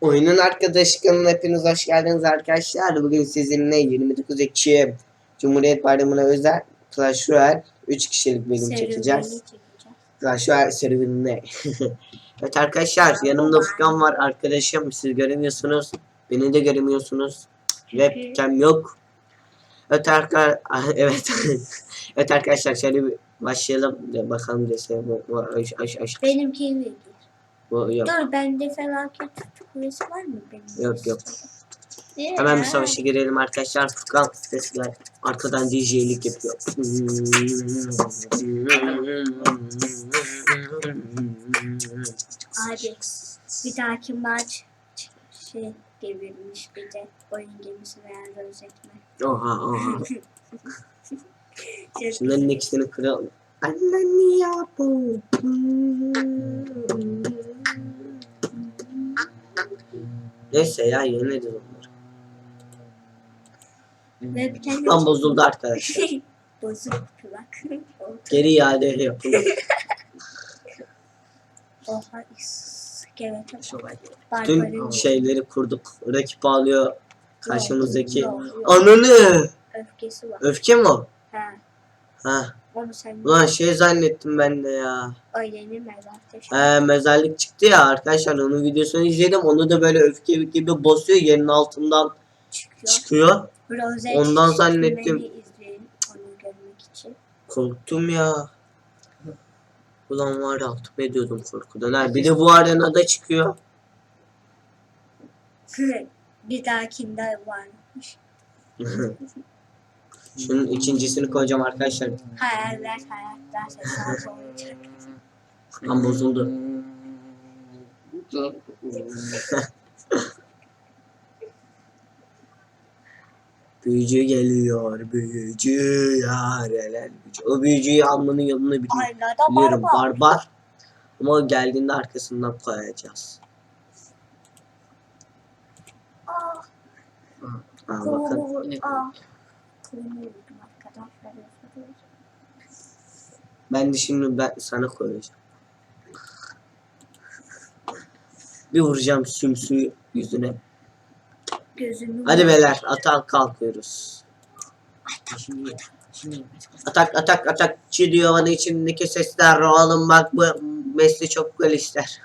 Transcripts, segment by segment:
Oyunun arkadaş kanalına hepiniz hoş geldiniz arkadaşlar. Bugün sizinle 29 Ekim Cumhuriyet Bayramı'na özel Clash Royale 3 kişilik bölüm çekeceğiz. Clash Royale serüvenine. evet arkadaşlar yanımda Furkan var arkadaşım. Siz göremiyorsunuz. Beni de göremiyorsunuz. Webcam yok. Evet arkadaşlar. Evet. evet arkadaşlar şöyle bir başlayalım. Bakalım dese bu, bu yok. Dur bende felaket kulesi var mı benim? Yok, yok. Ee, Hemen bir savaşa girelim arkadaşlar. Furkan sesler arkadan DJ'lik yapıyor. Abi bir dahaki maç şey devirmiş bir de oyun gemisi veya rozetme. oha oha. Şunların ikisini kıralım. Anne ya bu. Neyse ya yeneriz onları. Webcam Furkan bozuldu arkadaşlar. Bozuk kulak. Geri iade yapalım. Oha iskelete Tüm barbarın şeyleri kurduk. Rakip alıyor karşımızdaki. Yok, yok. Ananı! öfkesi var. Öfke mi o? Ha, Ha. Onu sen Ulan şey zannettim ben de ya. mezarda şu Ee, mezarlık çıktı ya arkadaşlar onun videosunu izledim. Onu da böyle öfke gibi basıyor yerin altından çıkıyor. çıkıyor. Rozet Ondan zannettim. izleyin onu görmek için. Korktum ya. Ulan var ya altıma ediyordum korkudan. Ha, bir de bu arenada çıkıyor. bir dahakinde varmış. Şunun ikincisini koyacağım arkadaşlar. Hayaller hayatlar sesler olacak. Kan bozuldu. Büyücü geliyor, büyücü yareler büyücü. O büyücüyü almanın yolunu biliyorum. Biliyorum barbar. barbar. Ama o geldiğinde arkasından koyacağız. Ah, kolumu bakın. vur- Ben de şimdi ben sana koyacağım. Bir vuracağım sümsüğü yüzüne. Gözümü Hadi beyler atak kalkıyoruz. Şimdi, şimdi Atak atak atakçı diyor bana içimdeki sesler. Oğlum bak bu mesle çok güzel ister.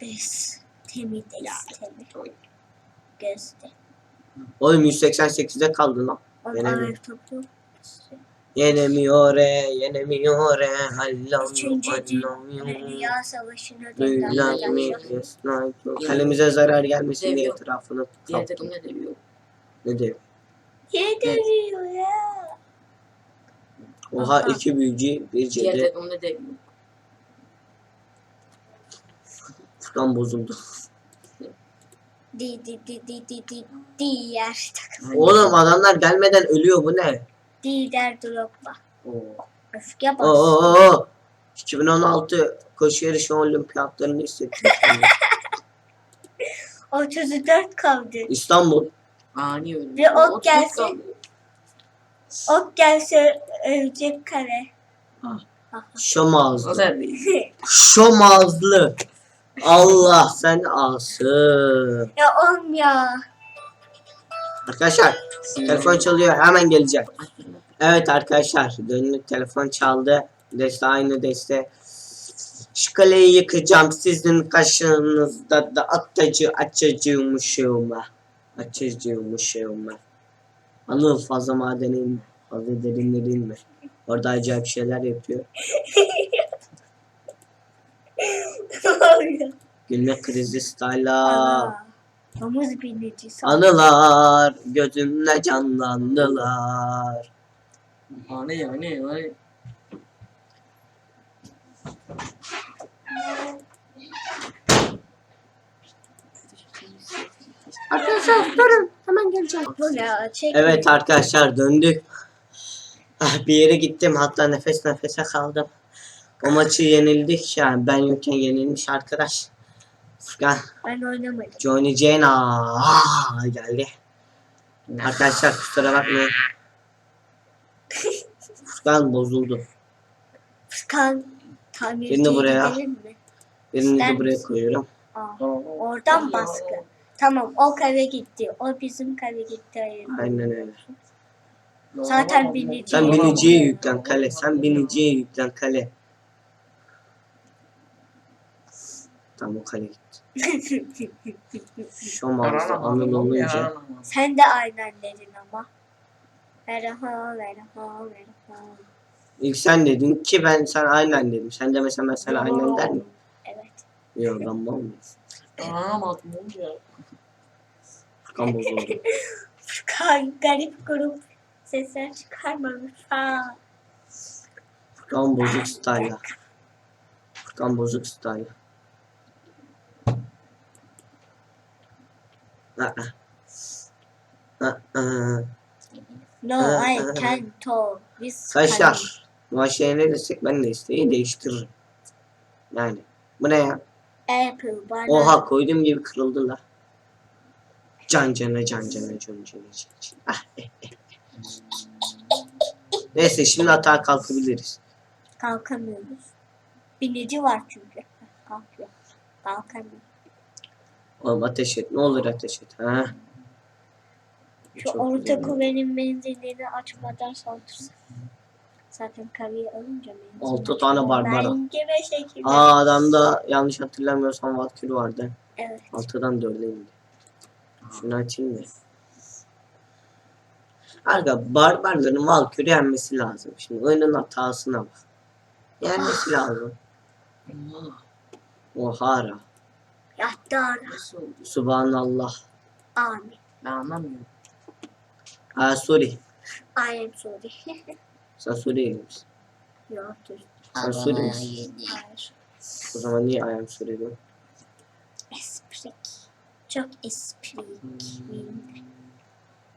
Bes. Temi de temi. Oğlum 188'de kaldı lan. Yenemiyor. Yenemiyor e, yenemiyor e. Döndü. Kalemize zarar gelmesin diye etrafını diğer kaptım. ne diyor? Yediriyor ya. Oha iki büyücü bir Diğer cedi. takım ne demiyor? Furkan bozuldu. Di di di di di di diğer takım. Oğlum adamlar gelmeden ölüyor bu ne? Lider Drogba. Oo. Öfke Oo, bas. oo, oo. 2016 koşu yarışı olimpiyatlarını hissettim. 34 kaldı. İstanbul. Ani öyle. Bir ok gelse-. Ok gelse ölecek kare. Şom ağızlı. Nazar değil. Şom ağızlı. Allah sen alsın. ya oğlum ya. Arkadaşlar telefon çalıyor hemen geleceğim. Evet arkadaşlar dönük telefon çaldı. Deste aynı deste. Şu kaleyi yıkacağım sizin karşınızda da atacı. Açacığımışım ben. Anıl fazla madene inme. Fazla derinlere inme. Orada acayip şeyler yapıyor. Gülme krizi style'a. Domuz binici. Anılar gözümle canlandılar. Ani ani ani. Arkadaşlar durun hemen geleceğim. Çek. Evet arkadaşlar döndük. Ah, bir yere gittim hatta nefes nefese kaldım. O maçı yenildik yani ben yokken yenilmiş arkadaş. Furkan, Ben oynamadım. Johnny Jane aa, geldi. Arkadaşlar kusura bakmayın. Furkan bozuldu. Furkan tamirciye Birini buraya. gidelim mi? Birini İster de buraya misin? koyuyorum. Aa, oradan baskı. Tamam o kare gitti. O bizim kare gitti. Hayır. Aynen öyle. Zaten binici. Sen biniciye yüklen kale. Sen biniciye yüklen kale. O kale gitti. Şu mağaza anıl olunca. Sen de aynen dedin ama. Merhaba, merhaba, merhaba. İlk sen dedin ki ben sen aynen dedim. Sen demesen ben sana aynen der mi? Evet. Yok ben mal mıyım? Anlamadım ya. Furkan bozuldu. Furkan garip grup sesler çıkarma lütfen. Furkan bozuk style. Furkan bozuk style. Aa. Aa. No, I can't talk. Biz Kaşar. Maaşları ne desek ben de isteği değiştiririm. Yani. Bu ne ya? Apple, banana. Oha koyduğum gibi kırıldı la. Can cana can cana can cana can cana. Ah, eh, eh. Neyse şimdi hata kalkabiliriz. Kalkamıyoruz. Binici var çünkü. Kalkıyor. Kalkamıyor. Oğlum ateş et. Ne olur ateş et. Ha? Şu Çok orta güzel. kulenin menzilini açmadan saldırsa. Zaten kaviye alınca menzil. Altı tane barbara. Bence ve şekilde. Aa adamda yanlış hatırlamıyorsam Valkyrie vardı. Evet. Altıdan dörde indi. Şunu açayım mı? Arka barbarların Valkyrie yenmesi lazım. Şimdi oyunun hatasına bak. Yenmesi lazım. Allah. Ohara. Yattı. Nasıl oldu? Subhanallah. Amin. Ben anlamıyorum. Aa sorry. I am sorry. Sen Suriyeli misin? Yoktur. Sen Suriyeli misin? Hayır. O zaman niye I am Suriyeli? Esprik. Çok esprik.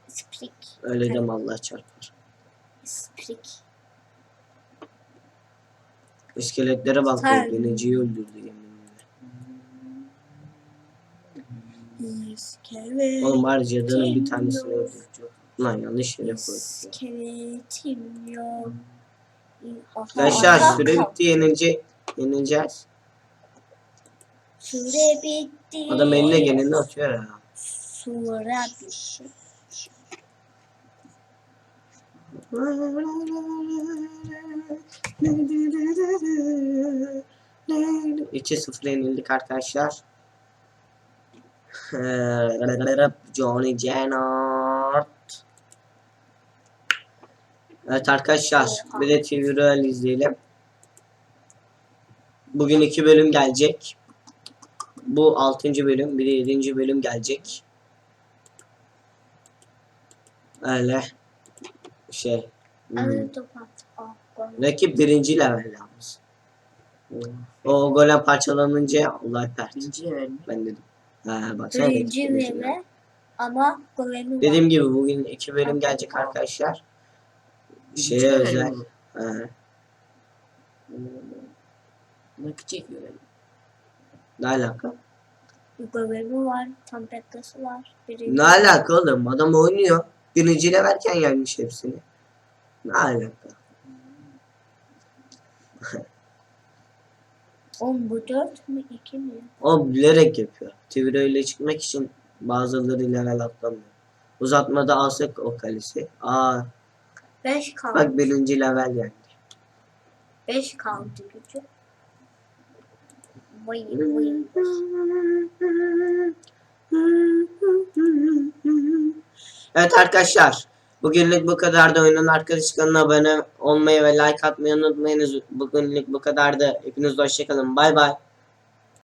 Esprik. Öyle deme Allah çarpar. Esprik. İskeletlere bak. Sen- Biniciyi öldürdü İskelet. Oğlum var cadının bir tanesini öldürdü. Lan yanlış yere koyduk. ya. İskeletim yok. Arkadaşlar süre bitti yenilecek. Yenileceğiz. Süre bitti. Adam eline geleni atıyor ya. Süre bitti. İki sıfır yenildik arkadaşlar. Johnny Jennard. Evet arkadaşlar bir de TV Royal izleyelim. Bugün iki bölüm gelecek. Bu altıncı bölüm bir de yedinci bölüm gelecek. Öyle şey. hmm. Rakip birinci level yalnız. O golem parçalanınca olay pert. Birinci level mi? Ben dedim. Ha baksana. Birinci vere ama golemi var. Dediğim gibi bugün iki bölüm gelecek arkadaşlar. Şeye özel. Ha, Nakı çekiyor ne alaka? Golemi var. Tampetası var. Birinci. Ne alaka oğlum? Adam oynuyor. Birinci levelken yenmiş hepsini. Ne alaka? On bu dört mü? iki mi? O bilerek yapıyor. Twitter'a ile çıkmak için bazıları level atlamıyor. Uzatmada alsak o kalesi. Aa Beş kaldı. bak birinci level yendi. Beş kaldı gücü. Vay vay. Evet arkadaşlar. Bugünlük bu kadardı. Oyunun arkadaş kanalına abone olmayı ve like atmayı unutmayınız. Bugünlük bu kadardı. Hepiniz hoşçakalın. Bay bay.